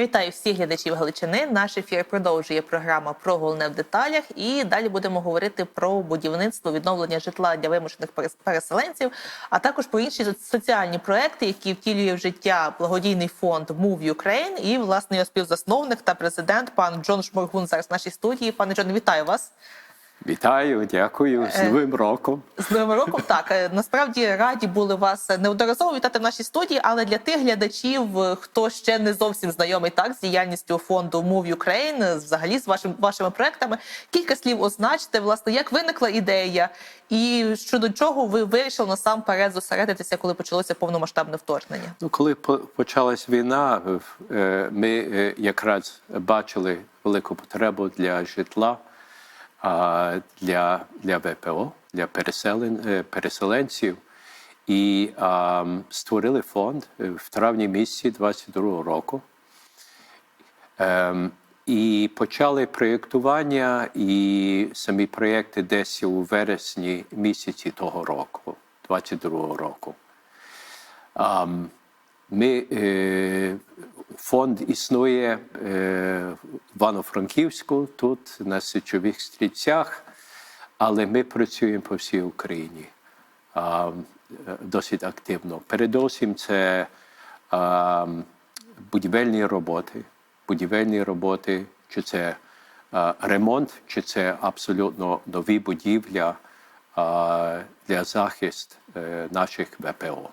Я вітаю всіх глядачів Галичини. Наш ефір продовжує програма про головне в деталях. І далі будемо говорити про будівництво відновлення житла для вимушених переселенців, а також про інші соціальні проекти, які втілює в життя благодійний фонд Move Ukraine. І власне його співзасновник та президент пан Джон Шморгун зараз в нашій студії. Пане Джон, вітаю вас. Вітаю, дякую з Е, Новим роком. З новим роком так е, насправді раді були вас неодноразово вітати в нашій студії, але для тих глядачів, е, хто ще не зовсім знайомий так з діяльністю фонду Move Ukraine, взагалі з вашим вашими проектами, кілька слів означте, власне, як виникла ідея, і щодо чого ви вирішили насамперед зосередитися, коли почалося повномасштабне вторгнення. Ну, коли по- почалась війна, ми якраз бачили велику потребу для житла для, для ВПО, для переселен, е, переселенців. І а, створили фонд е, в травні місяці 22 року. Ем, і почали проєктування і самі проєкти десь у вересні місяці того року, 22 року. Ам, Ми, е, фонд існує е, в Івано-Франківську, тут на Сичових стрільцях, але ми працюємо по всій Україні досить активно. Передусім, це будівельні роботи, будівельні роботи, чи це ремонт, чи це абсолютно нові будівля для захисту е, наших ВПО.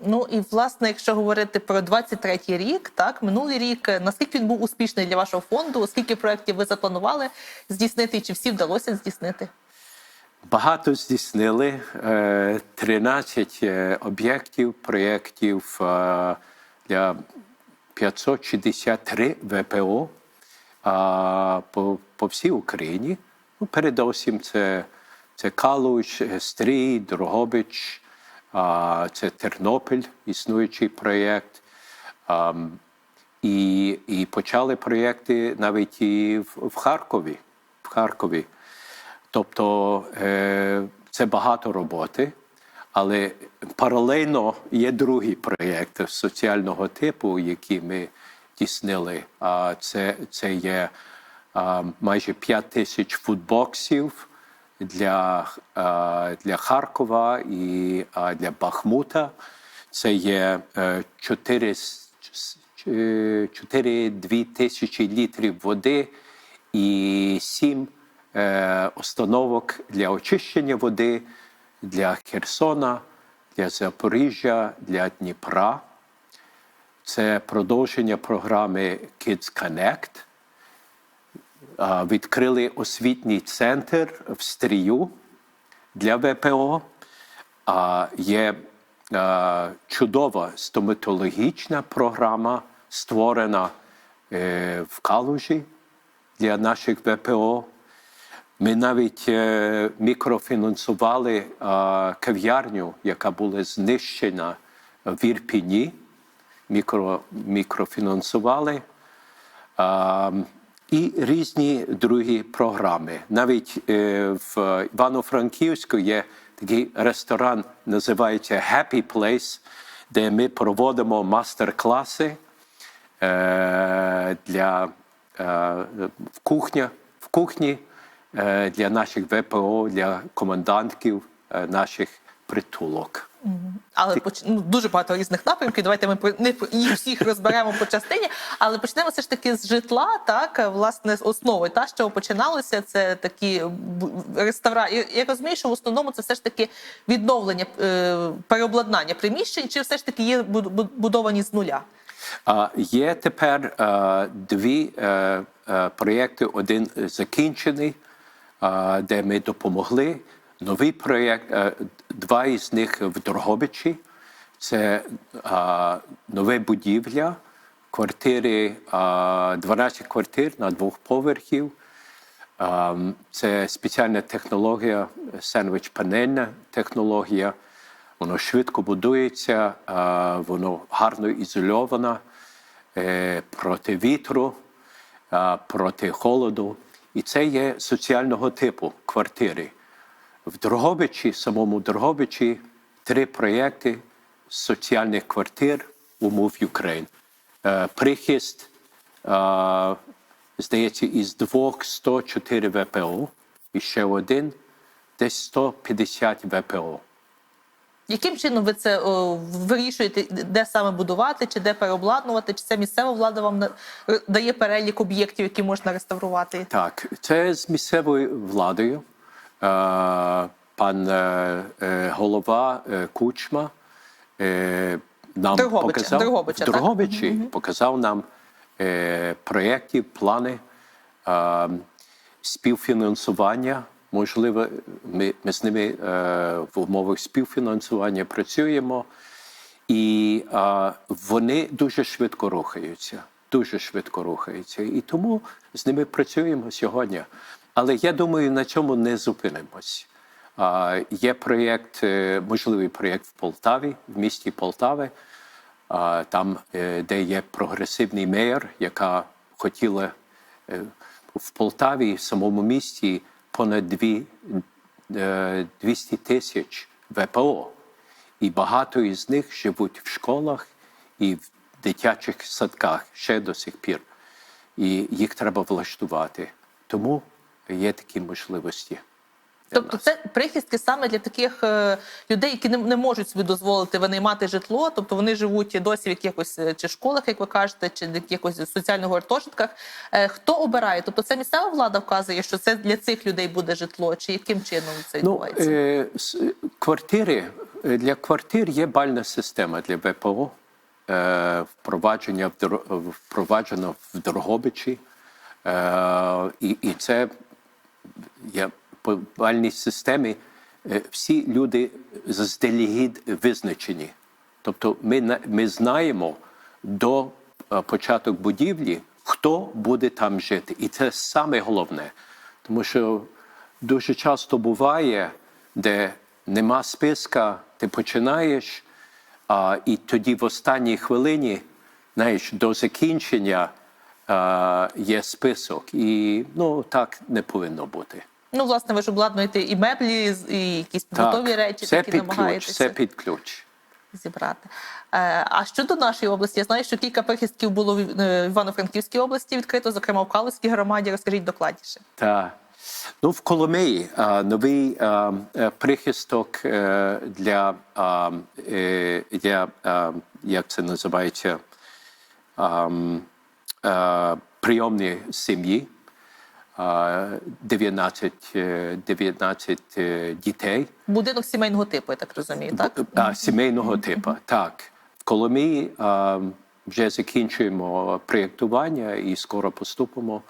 Ну і власне, якщо говорити про 23-й рік, так минулий рік, е, наскільки він був успішний для вашого фонду? Скільки проєктів ви запланували здійснити, чи всі вдалося здійснити? Багато здійснили е, 13 е, об'єктів, проєктів е, для 563 ВПО по, по всій Україні. Ну, передусім, це, це Калуш, е, Стрій, Дрогобич, це Тернопіль, існуючий проєкт. І, і почали проєкти навіть і в, в Харкові. В Харкові. Тобто е, це багато роботи, але паралельно є другий проєкт соціального типу, який ми тіснили. А це, це є майже 5 тисяч футбоксів для, для Харкова і для Бахмута. Це є е, 4 4-2 тисячі літрів води і 7 е, установок для очищення води для Херсона, для Запоріжжя, для Дніпра. Це продовження програми Kids Connect. А, Відкрили освітній центр в Стрію для ВПО. А, Є е, чудова стоматологічна програма, створена е, в Калужі для наших ВПО. Ми навіть е, мікрофінансували е, кав'ярню, яка була знищена в Ірпіні. Мікро, мікрофінансували. І різні другі програми. Навіть е, в Івано-Франківську є такий ресторан, називається Happy Place, де ми проводимо мастер-класи е, для е, в кухня, в кухні для наших ВПО, для командантків е, наших притулок. Але поч... ну, дуже багато різних напрямків. Давайте ми не їх всіх розберемо по частині. Але почнемо все ж таки з житла. Так, власне, з основи. Та що починалося, це такі реставра. Я розумію, що в основному це все ж таки відновлення е, переобладнання приміщень, чи все ж таки є бу- бу- будовані з нуля? А, Є тепер е, дві е, е, проєкти. Один закінчений, е, де ми допомогли. Новий проєкт, е, два із них в Дрогобичі. Це е, нове будівля, квартири, е, 12 квартир на двох поверхів. Е, Це спеціальна технологія, сендвіч-панельна технологія. Воно швидко будується, е, воно гарно ізольовано е, проти вітру, е, проти холоду. І це є соціального типу квартири. В Дрогобичі, самому Дрогобичі, три проєкти соціальних квартир у Move Ukraine. е, прихист, е, здається, із двох 104 ВПО, і ще один десь 150 ВПО. Яким чином ви це о, вирішуєте, де саме будувати, чи де переобладнувати, чи це місцева влада вам дає перелік об'єктів, які можна реставрувати? Так, це з місцевою владою. Е, Пан е, е, голова Кучма нам Дрогобича, показав Дрогобича, в так? Показав нам проєкти, плани співфінансування. Можливо, ми, ми з ними в умовах співфінансування працюємо, і е, вони дуже швидко рухаються. Дуже швидко рухаються. І тому з ними працюємо сьогодні. Але я думаю, на цьому не зупинимось. Є проєкт, е, можливий проєкт в Полтаві, в місті Полтави, там, е, де є прогресивний мер, яка хотіла е, в Полтаві, в самому місті, понад е, 200 тисяч ВПО. І багато із них живуть в школах і в дитячих садках ще до сих пір. І їх треба влаштувати. Тому є такі можливості. Тобто, це прихистки саме для таких е, людей, які не, не можуть собі дозволити винаймати житло, тобто вони живуть досі в якихось е, чи школах, як ви кажете, чи в якихось соціальних гуртожитках. Е, хто обирає? Тобто, це місцева влада вказує, що це для цих людей буде житло, чи яким чином це Ну, відбувається? е, квартири для квартир є бальна система для ВПО. Е, впровадження в впроваджено в Дрогобичі. Е, і, і це є по системі. е, Всі люди заздалегідь визначені. Тобто ми, ми знаємо до е, початку будівлі, хто буде там жити. І це саме головне. Тому що дуже часто буває, де нема списка, ти починаєш, а, і тоді в останній хвилині, знаєш, до закінчення є список. І ну, так не повинно бути. Ну, власне, ви ж обладнуєте і меблі, і якісь побутові речі, це які під ключ, намагаєтеся це під ключ. зібрати. Е, а щодо нашої області, я знаю, що кілька прихистків було в е, Івано-Франківській області відкрито, зокрема в Калузькій громаді. Розкажіть докладніше. Так. Ну, в Коломиї новий е, прихисток е, для, е, для як це називається, а, м, а, прийомні сім'ї. 19, е, 19 е, дітей. Будинок сімейного типу, я так розумію, так? А, сімейного типу, так. В Коломиї а, вже закінчуємо проєктування і скоро поступимо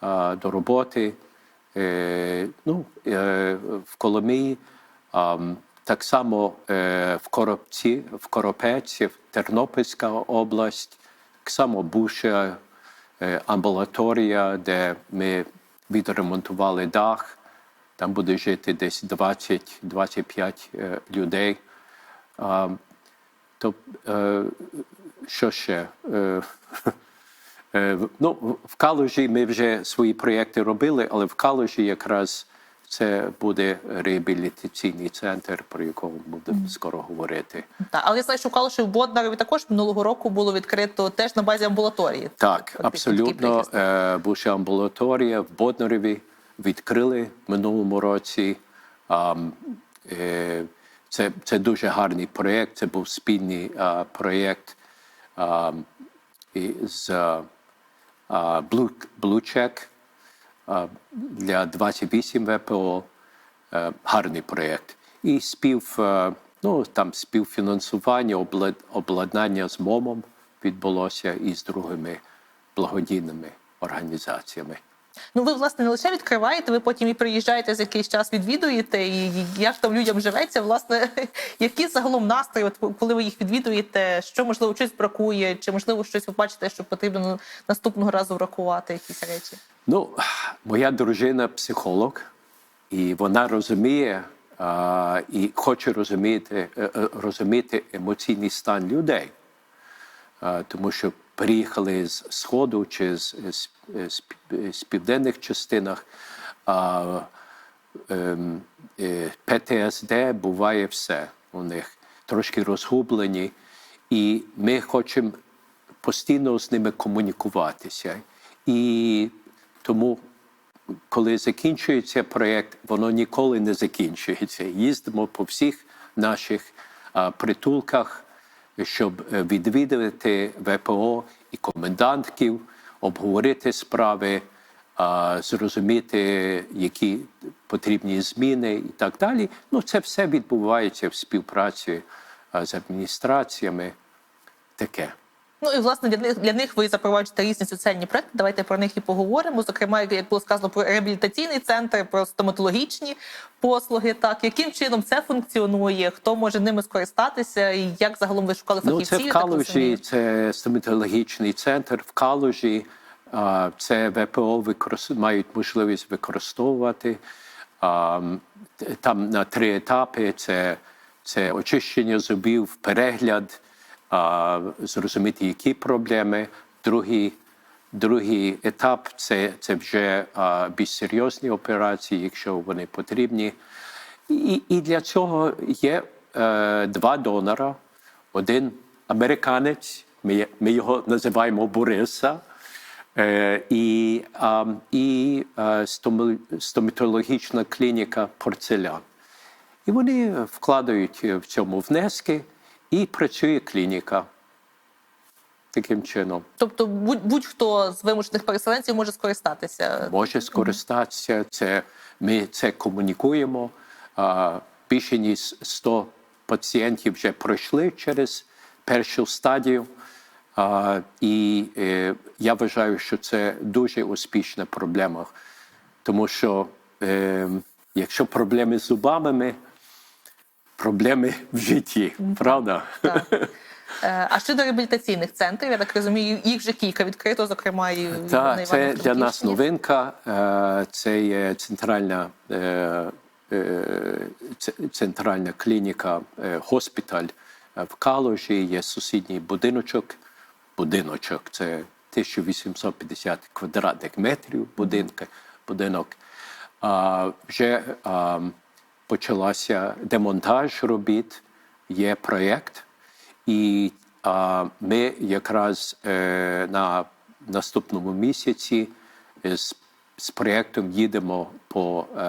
а, до роботи. Е, ну, е, в Коломиї а, так само е, в Коробці, в Коропеці, в Тернопільська область, так само бувша е, амбулаторія, де ми відремонтували дах. Там буде жити десь 20-25 е, людей. То е, що ще? Ну, в Калужі ми вже свої проєкти робили, але в Калужі якраз це буде реабілітаційний центр, про якого будемо скоро говорити. Так, але я знаю, що в Калуші в Боднарові також минулого року було відкрито теж на базі амбулаторії. Так, Фактично, абсолютно. прихисток. Е, Бувша амбулаторія в Боднареві відкрили в минулому році. Е, Це, це дуже гарний проєкт. Це був спільний проєкт ам, з а, Blue, Blue Check для 28 ВПО. Е, Гарний проєкт. І спів, е, ну, там співфінансування, облад- обладнання з МОМом відбулося і з другими благодійними організаціями. Ну, ви, власне, не лише відкриваєте, ви потім і приїжджаєте за якийсь час, відвідуєте, і як там людям живеться, власне, які загалом настрої, от коли ви їх відвідуєте, що можливо щось бракує, чи можливо щось ви бачите, що потрібно наступного разу врахувати якісь речі? Ну, моя дружина психолог, і вона розуміє а, і хоче розуміти, е, е, розуміти емоційний стан людей. А, тому що приїхали з Сходу чи з, з, з, з південних частинах. А, ем, е, ПТСД буває все у них, трошки розгублені. І ми хочемо постійно з ними комунікуватися. І тому, коли закінчується проєкт, воно ніколи не закінчується. Їздимо по всіх наших а, притулках, щоб е, відвідувати ВПО і комендантків, обговорити справи, зрозуміти, які потрібні зміни і так далі. Ну, це все відбувається в співпраці з адміністраціями. Таке. Ну і власне для них для них ви запроваджуєте різні соціальні проекти. Давайте про них і поговоримо. Зокрема, як було сказано про реабілітаційний центр, про стоматологічні послуги. Так яким чином це функціонує? Хто може ними скористатися, і як загалом ви шукали Ну, це в Калужі, це стоматологічний центр в Калужі. Це ВПО використ... мають можливість використовувати. Там на три етапи: це, це очищення зубів, перегляд, зрозуміти, які проблеми. Другий, другий етап це, це вже більш серйозні операції, якщо вони потрібні. І, і для цього є е, два донора. Один американець, ми, ми його називаємо Бориса, е, і, і е, стоматологічна клініка порцелян. І вони вкладають в цьому внески, і працює клініка таким чином. Тобто, будь- будь-хто з вимушених переселенців може скористатися. може скористатися. Це ми це комунікуємо. А, Більше ніж 100 пацієнтів вже пройшли через першу стадію. А, І е, я вважаю, що це дуже успішна проблема, тому що е, якщо проблеми з зубами, ми проблеми в житті, правда? Так. Е, А щодо реабілітаційних центрів, я так розумію, їх вже кілька відкрито, зокрема і Так, це для нас новинка. Е, Це є центральна, е, центральна клініка, госпіталь в Калужі. Є сусідній будиночок. Будиночок це 1850 квадратних метрів будинка, будинок. А, Вже а, почалася демонтаж робіт, є проєкт. І а, ми якраз е, на наступному місяці з, з проєктом їдемо по е,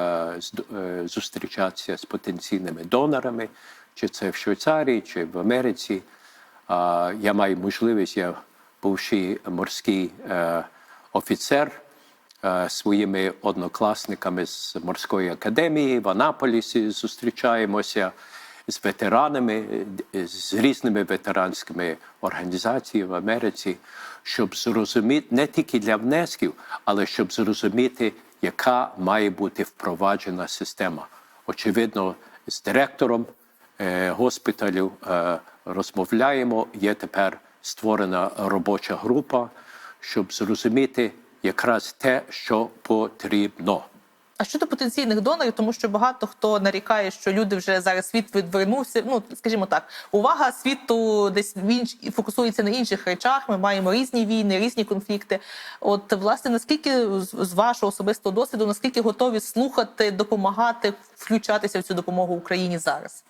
е, зустрічатися з потенційними донорами, чи це в Швейцарії, чи в Америці. А, я маю можливість, я бувший морський е, офіцер е, своїми однокласниками з морської академії в Анаполісі зустрічаємося з ветеранами, е, з різними ветеранськими організаціями в Америці, щоб зрозуміти не тільки для внесків, але щоб зрозуміти, яка має бути впроваджена система. Очевидно, з директором е, госпіталю е, розмовляємо. Є тепер створена робоча група, щоб зрозуміти якраз те, що потрібно. А щодо потенційних донорів, тому що багато хто нарікає, що люди вже зараз світ відвернувся. Ну скажімо так, увага світу десь в інш... фокусується на інших речах. Ми маємо різні війни, різні конфлікти. От власне, наскільки з з вашого особистого досвіду, наскільки готові слухати, допомагати, включатися в цю допомогу Україні зараз?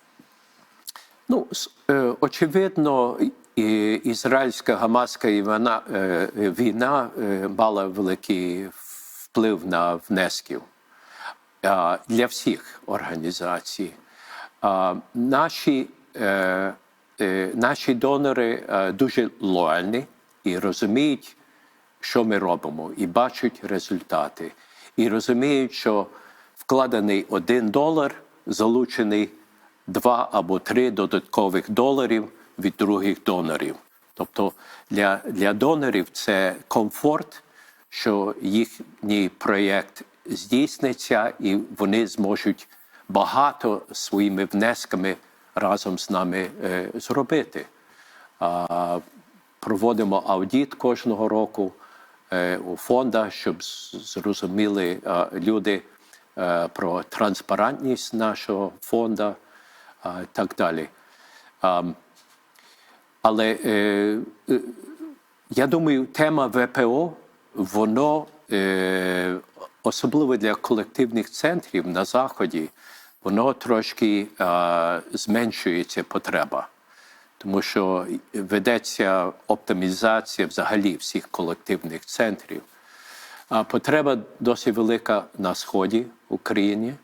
Ну, е, очевидно, і ізраїльська гамаська війна, е, війна е, мала великий вплив на внесків для всіх організацій. Наші, е, наші донори дуже лояльні і розуміють, що ми робимо, і бачать результати. І розуміють, що вкладений один долар залучений два або три додаткових доларів від других донорів. Тобто для, для донорів це комфорт, що їхній проєкт здійсниться, і вони зможуть багато своїми внесками разом з нами е, зробити. А, проводимо аудіт кожного року е, у фондах, щоб зрозуміли е, люди е, про транспарентність нашого фонду і так далі. Але е, е, я думаю, тема ВПО, воно е, особливо для колективних центрів на Заході, воно трошки е, зменшується потреба. тому що ведеться оптимізація взагалі всіх колективних центрів. А потреба досить велика на сході України,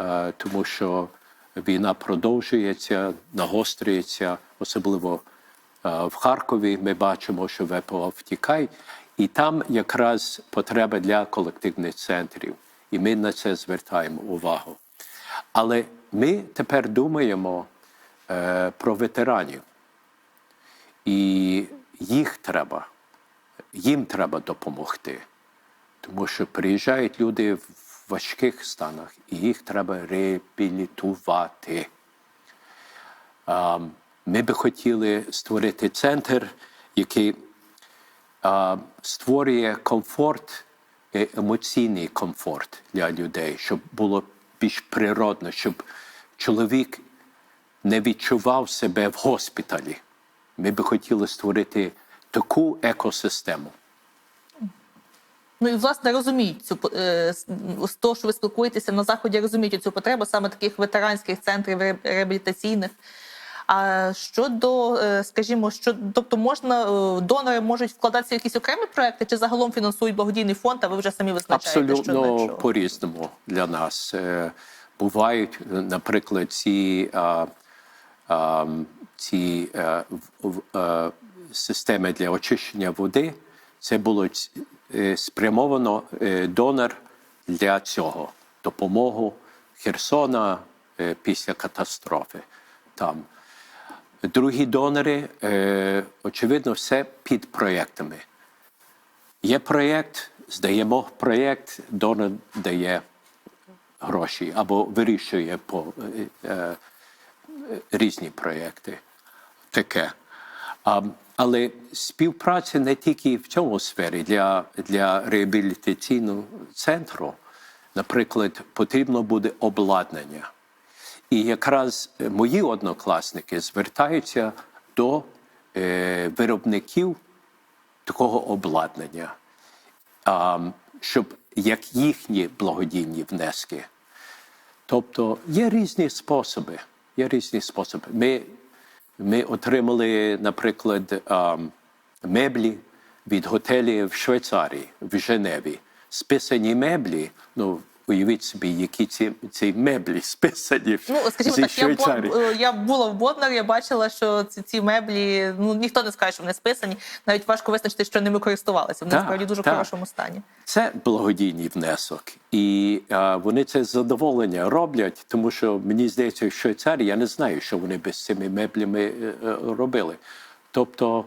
е, тому що війна продовжується, нагострюється, особливо в Харкові. Ми бачимо, що ВПО втікає, і там якраз потреба для колективних центрів. І ми на це звертаємо увагу. Але ми тепер думаємо е, про ветеранів, і їх треба, їм треба допомогти. Тому що приїжджають люди в важких станах, і їх треба реабілітувати. А, Ми би хотіли створити центр, який а, створює комфорт, е, емоційний комфорт для людей, щоб було більш природно, щоб чоловік не відчував себе в госпіталі. Ми би хотіли створити таку екосистему. Ну і власне розуміють цю е, з з того, що ви спілкуєтеся на заході, розуміють цю потребу саме таких ветеранських центрів реабілітаційних. А щодо, е, скажімо, що тобто можна е, донори можуть вкладатися в якісь окремі проекти, чи загалом фінансують благодійний фонд, а ви вже самі визначаєте, що Абсолютно що? по-різному для нас. Е, Бувають, наприклад, ці, а, а, ці системи для очищення води. Це було спрямовано донор для цього допомогу Херсона після катастрофи там. Другі донори, е, очевидно, все під проєктами. Є проєкт, здаємо проєкт, донор дає гроші або вирішує по е, е, різні проєкти. Таке. А, але співпраця не тільки в цьому сфері для, для реабілітаційного центру, наприклад, потрібно буде обладнання. І якраз е, мої однокласники звертаються до е, виробників такого обладнання, щоб як їхні благодійні внески. Тобто є різні способи. Є різні способи. Ми, ми отримали, наприклад, меблі від готелів в Швейцарії, в Женеві. Списані меблі, ну уявіть собі, які ці, ці меблі списані Ну, скажімо зі так, я Швейцарії. е, я була в Боднарі, я бачила, що ці, ці меблі, ну ніхто не скаже, що вони списані. Навіть важко визначити, що ними користувалися. Вони Так, насправді в дуже так. хорошому стані. Це благодійний внесок, і а, вони це з задоволення роблять, тому що мені здається, в Швейцарії я не знаю, що вони без цими меблями е, е, робили. Тобто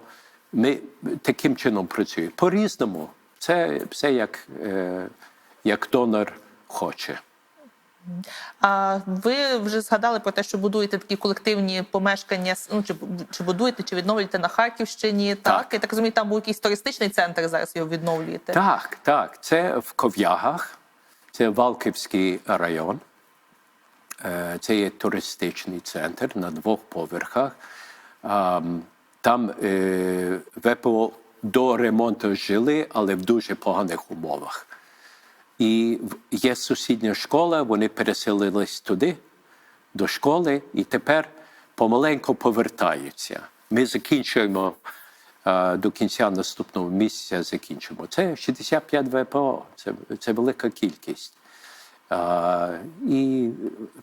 ми таким чином працюємо. По-різному. Це все як, е, як донор хоче. А ви вже згадали про те, що будуєте такі колективні помешкання, ну чи, чи будуєте, чи відновлюєте на Харківщині? Так, Так. я так розумію, там був якийсь туристичний центр. Зараз його відновлюєте. Так, так. Це в Ков'ягах, це Валківський район. Е, Це є туристичний центр на двох поверхах. Там е, ВПО до ремонту жили, але в дуже поганих умовах. І є сусідня школа, вони переселились туди, до школи, і тепер помаленьку повертаються. Ми закінчуємо е, до кінця наступного місяця закінчимо. Це 65 ВПО, це, це велика кількість. Е, і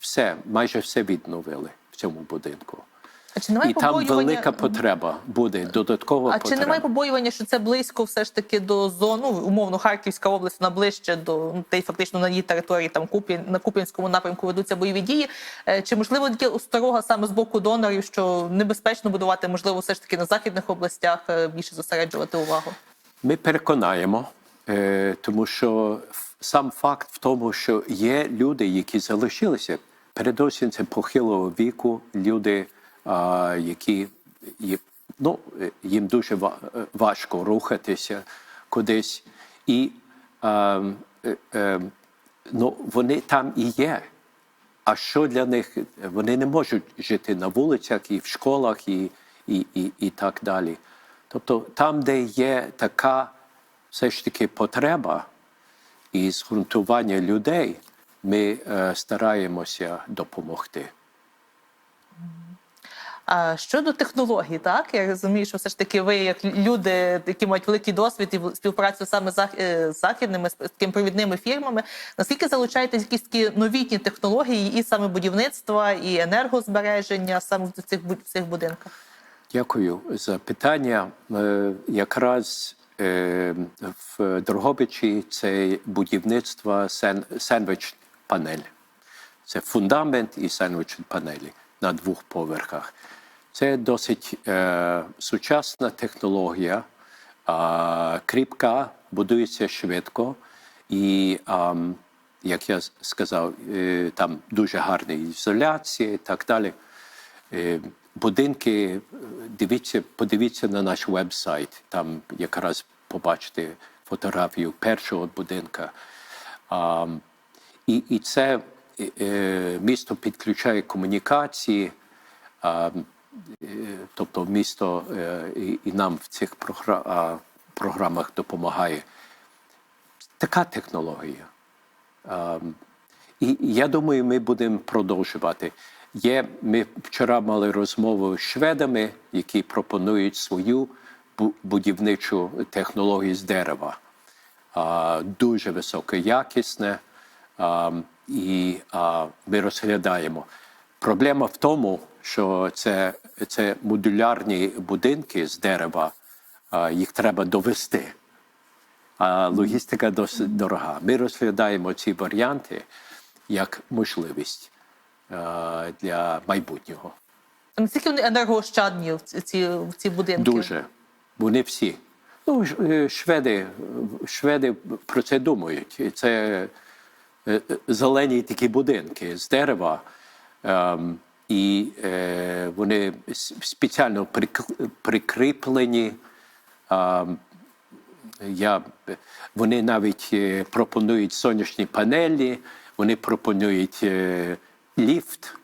все, майже все відновили в цьому будинку. А чи немає І там велика потреба буде, додаткова А потреба. чи немає побоювання, що це близько все ж таки до зону, умовно, Харківська область, вона ближче до ну, та й фактично на її території, там Куп'ян, на Куп'янському напрямку ведуться бойові дії. Е, Чи можливо є осторога саме з боку донорів, що небезпечно будувати, можливо, все ж таки на західних областях е, більше зосереджувати увагу? Ми переконаємо, е, тому що сам факт в тому, що є люди, які залишилися, передусім це похилого віку, люди, які ну, їм дуже важко рухатися кудись. І е, е, ну, вони там і є. А що для них? Вони не можуть жити на вулицях і в школах, і, і, і, і так далі. Тобто там, де є така все ж таки потреба і згрунтування людей, ми е, стараємося допомогти. А щодо технологій, так я розумію, що все ж таки ви, як люди, які мають великий досвід і співпрацю саме е, з західними з такими провідними фірмами, наскільки залучаєте якісь такі новітні технології і саме будівництва, і енергозбереження саме в цих в цих будинках? Дякую за питання. Е, Якраз е, в Дрогобичі це будівництво сен- сендвіч панель. Це фундамент і сендвіч панелі на двох поверхах. Це досить е, сучасна технологія, е, кріпка, будується швидко, і, ам, як я сказав, е, там дуже гарна ізоляція і так далі. Е, Будинки, е, дивіться, подивіться на наш веб-сайт, там якраз побачите фотографію першого будинка. А, і, і це е, е, місто підключає комунікації, а, е, тобто місто е, і, нам в цих програмах допомагає. Така технологія. І я думаю, ми будемо продовжувати. Є, ми вчора мали розмову з шведами, які пропонують свою будівничу технологію з дерева. Дуже високоякісне. А, І ми розглядаємо. Проблема в тому, що це, це модулярні будинки з дерева, їх треба довести а логістика досить дорога. Ми розглядаємо ці варіанти як можливість для майбутнього. Наскільки вони енергоощадні в ці- ці, в ці будинки? Дуже. Вони всі. Ну, е, шведи, шведи про це думають. Це е, е, зелені такі будинки з дерева. Ем, І е, вони спеціально прикріплені. ем, Я, вони навіть е, пропонують сонячні панелі, вони пропонують е, ліфт,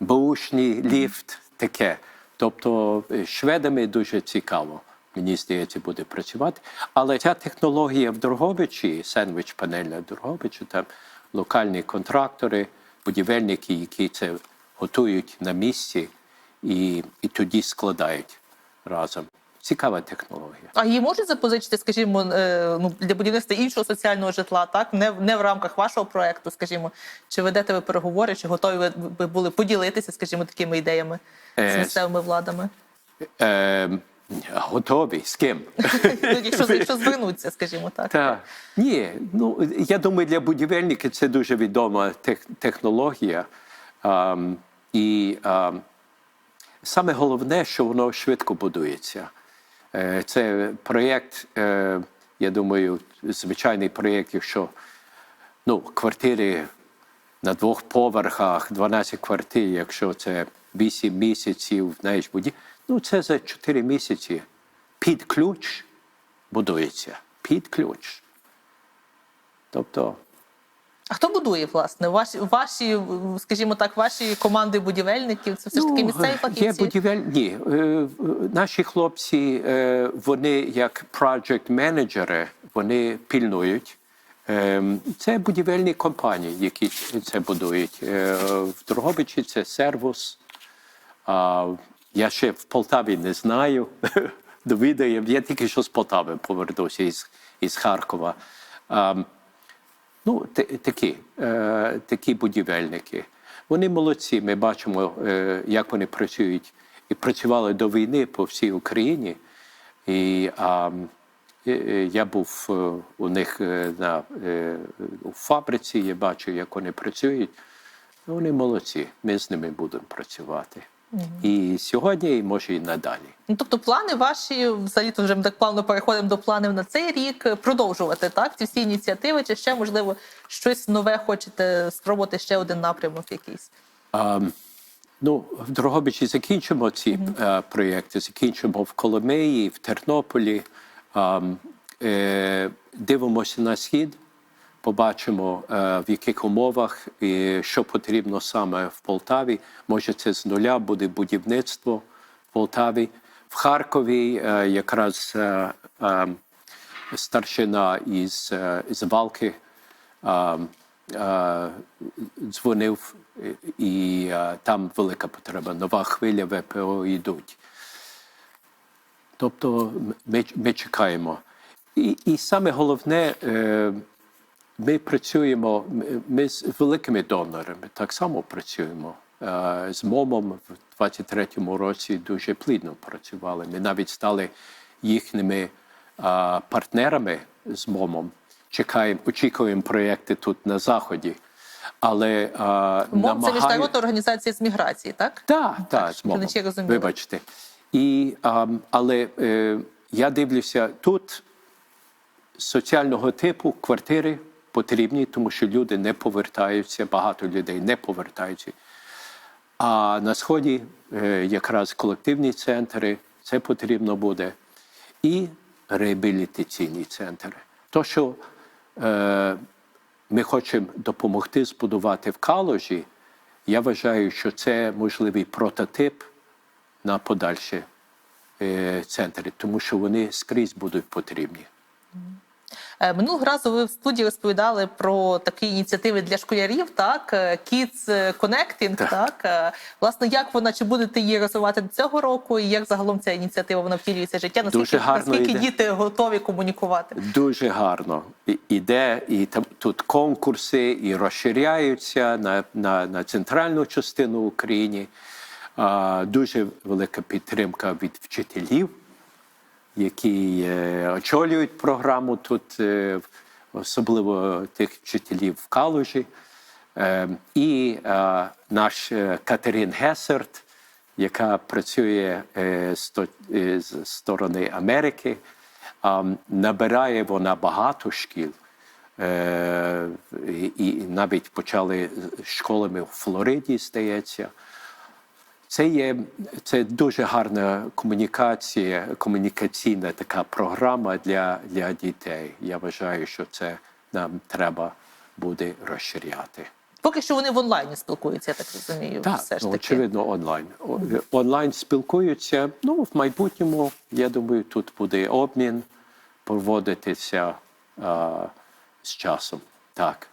бушний ліфт, таке. Тобто е, шведами дуже цікаво, мені здається, буде працювати. Але ця технологія в Дрогобичі, сендвіч панельна в Дрогобичі, там локальні контрактори, будівельники, які це готують на місці і, і тоді складають разом. Цікава технологія. А її можуть запозичити, скажімо, е, ну для будівництва іншого соціального житла, так не не в рамках вашого проекту, скажімо, чи ведете ви переговори, чи готові ви були поділитися, скажімо, такими ідеями з Е, місцевими владами? Е, готові з ким? якщо, якщо звернуться, скажімо так. Так. Ні, ну я думаю, для будівельників це дуже відома тех, технологія. І ам, саме головне, що воно швидко будується. Е, це проєкт, е, я думаю, звичайний проєкт, якщо ну, квартири на двох поверхах, 12 квартир, якщо це 8 місяців, знаєш, буді... ну це за 4 місяці під ключ будується. Під ключ. Тобто, А хто будує, власне? Ваші, ваші, скажімо так, ваші команди будівельників? Це все ж таки місцеві Є фахівці? будівель... Ні, е, наші хлопці, е, вони як project менеджери вони пільнують. Е, Це будівельні компанії, які це будують. В Дрогобичі це сервус. Я ще в Полтаві не знаю. Довідаю, я тільки що з Полтави повернувся із, із Харкова. Ну, такі, е, такі будівельники. Вони молодці. Ми бачимо, е, як вони працюють і працювали до війни по всій Україні. І а, е, я був у них на у фабриці, я бачу, як вони працюють. Вони молодці. Ми з ними будемо працювати. І сьогодні, і може, і надалі. Ну, тобто плани ваші, взагалі вже ми так плавно переходимо до планів на цей рік, е, продовжувати так ці всі ініціативи, чи ще можливо щось нове хочете спробувати ще один напрямок якийсь? А, ну, в Дрогобичі закінчимо ці е, проєкти, закінчимо в Коломиї, в Тернополі. А, е, дивимося на схід, побачимо, е, в яких умовах і що потрібно саме в Полтаві. Може, це з нуля буде будівництво в Полтаві. В Харкові е, якраз е, старшина із, із Валки. дзвонив, і там велика потреба. Нова хвиля ВПО йдуть. Тобто ми, ми чекаємо. І, і саме головне, ми працюємо, ми- з великими донорами так само працюємо. Е, З МОМом в 23-му році дуже плідно працювали. Ми навіть стали їхніми е, партнерами з МОМом. Чекаємо, очікуємо проєкти тут на Заході. Але е, МОМ це намагаю- міжнародна організація з міграції, так? так, так, щоб з глядачі. Вибачте. І, а, але е, я дивлюся, тут соціального типу квартири потрібні, тому що люди не повертаються, багато людей не повертаються. А на сході е, якраз колективні центри, це потрібно буде, і реабілітаційні центри. То, що е, ми хочемо допомогти збудувати в Калужі, я вважаю, що це можливий прототип на подальші е, центри, тому що вони скрізь будуть потрібні. Е, Минулого разу ви в студії розповідали про такі ініціативи для школярів, так е, Kids Connecting, так. Так. Е, Власне, як вона чи будете її розвивати до цього року, і як загалом ця ініціатива вона втілюється в життя? Наскільки, Дуже гарно наскільки йде. діти готові комунікувати? Дуже гарно іде, і там тут конкурси і розширяються на, на, на центральну частину України. Дуже велика підтримка від вчителів, які е, очолюють програму тут, е, особливо тих вчителів в Калужі. Е, і наш Катерин Гесерт, яка працює е, з сторони Америки, набирає вона багато шкіл. І, і навіть почали з школами в Флориді, здається. Це є це дуже гарна комунікація, комунікаційна така програма для, для дітей. Я вважаю, що це нам треба буде розширяти. Поки що вони в онлайні спілкуються, я так розумію. Так, все ж ну, таки. очевидно, онлайн. Онлайн спілкуються. Ну, в майбутньому, я думаю, тут буде обмін проводитися а, з часом. Так,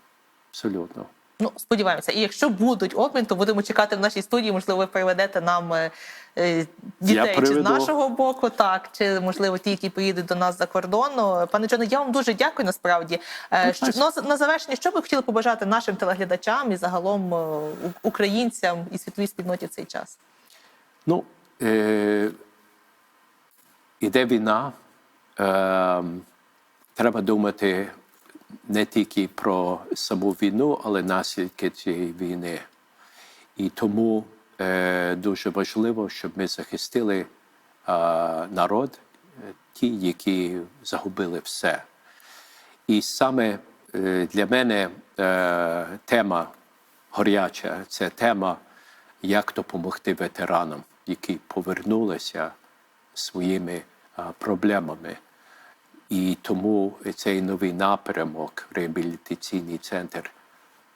абсолютно. Ну, сподіваємося. І якщо будуть обмін, то будемо чекати в нашій студії. Можливо, ви приведете нам е, е, дітей чи з нашого боку, так, чи можливо ті, які приїдуть до нас за кордону. Пане Джоне, я вам дуже дякую насправді. Е, Що, ну, на завершення, що ви хотіли побажати нашим телеглядачам і загалом е, українцям і світовій спільноті в цей час? Ну, е, іде війна. Е, треба думати не тільки про саму війну, але наслідки цієї війни. І тому е, дуже важливо, щоб ми захистили е, народ, е, ті, які загубили все. І саме е, для мене е, тема горяча це тема, як допомогти ветеранам, які повернулися своїми а, проблемами. І тому цей новий напрямок, реабілітаційний центр,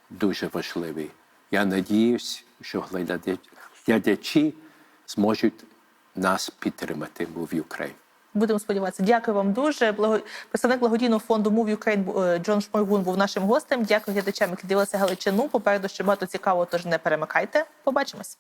дуже важливий. Я надіюсь, що глядач- глядачі зможуть нас підтримати Move Ukraine. Будемо сподіватися. Дякую вам дуже. Представник благодійного фонду Move Ukraine е, Джон Шмойгун був нашим гостем. Дякую глядачам, які дивилися Галичину. Попереду ще багато цікавого, тож не перемикайте. Побачимось.